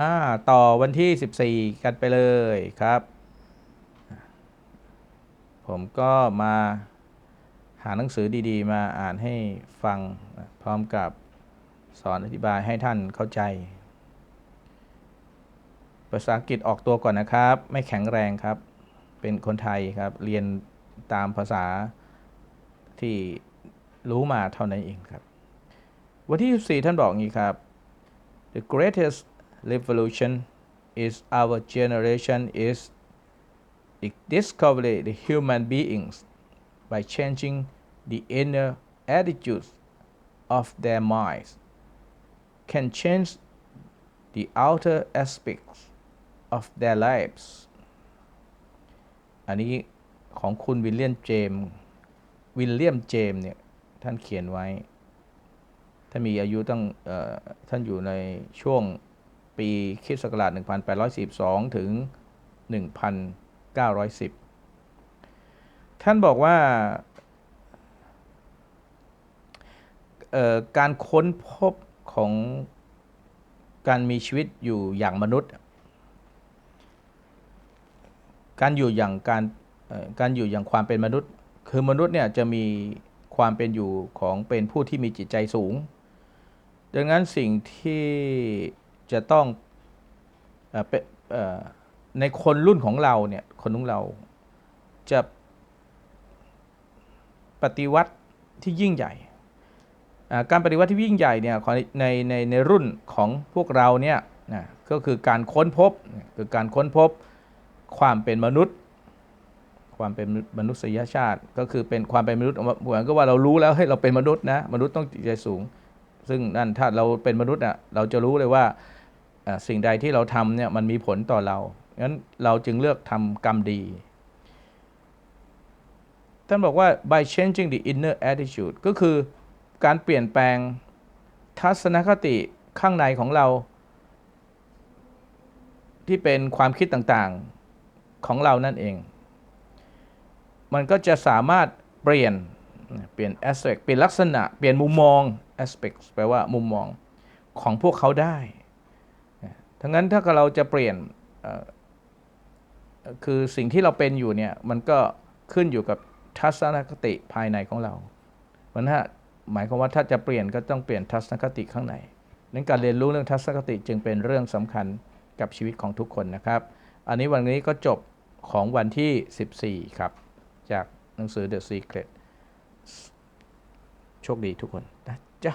อ่าต่อวันที่ 14 กันไปเลยครับ ผมก็มาหาหนังสือดีๆ มาอ่านให้ฟังพร้อมกับสอนอธิบายให้ท่านเข้าใจ ภาษาอังกฤษออกตัวก่อนนะครับ ไม่แข็งแรงครับ เป็นคนไทยครับ เรียนตามภาษาที่รู้มาเท่านั้นเองครับ วันที่ 14 ท่านบอกงี้ครับ The greatest revolution is our generation is discovery the human beings by changing the inner attitudes of their minds can change the outer aspects of their lives อันนี้ของคุณวิลเลียมเจมส์วิลเลียมเจมส์เนี่ย ท่านเขียนไว้ ท่านมีอายุตั้งเอ่อท่านอยู่ในช่วง ปีคริสตศักราช1842 ถึง 1910 ท่านบอกว่าการค้นพบของการมีชีวิตอยู่อย่างมนุษย์ การอยู่อย่างการการอยู่อย่างความเป็นมนุษย์ คือมนุษย์เนี่ยจะมีความเป็นอยู่ของเป็นผู้ที่มีจิตใจสูง ดังนั้นสิ่งที่ จะต้องออในคนรุ่นของเราเนี่ยคนของเราจะปฏิวัติที่ยิ่งใหญ่ การปฏิวัติที่ยิ่งใหญ่เนี่ยในในในรุ่นของพวกเราเนี่ยนะก็คือการค้นพบคือการค้นพบความเป็นมนุษย์ ความเป็นมนุษยชาติ ก็คือเป็นความเป็นมนุษย์เหมือนกับว่าเรารู้แล้วให้ยเราเป็นมนุษย์นะมนุษย์ต้องจิตใจสูง ซึ่งนั่นถ้าเราเป็นมนุษย์อะเราจะรู้เลยว่าสิ่งใดที่เราทำเนี่ยมันมีผลต่อเรางั้นเราจึงเลือกทำกรรมดี ท่านบอกว่า by changing the inner attitude ก็คือการเปลี่ยนแปลงทัศนคติข้างในของเรา ที่เป็นความคิดต่างๆของเรานั่นเอง มันก็จะสามารถเปลี่ยนเปลี่ยน aspect เปลี่ยนลักษณะ เปลี่ยนมุมมอง aspect แปลว่ามุมมองของพวกเขาได้ ทั้งนั้นถ้าเราจะเปลี่ยนคือสิ่งที่เราเป็นอยู่เนี่ยมันก็ขึ้นอยู่กับทัศนคติภายในของเรามันถ้าหมายความว่าถ้าจะเปลี่ยนก็ต้องเปลี่ยนทัศนคติข้างในนั้นการเรียนรู้เรื่องทัศนคติจึงเป็นเรื่องสำคัญกับชีวิตของทุกคนนะครับ อันนี้วันนี้ก็จบของวันที่ 14 ครับ จากหนังสือ The Secret โชคดีทุกคนนะ จ๊ะ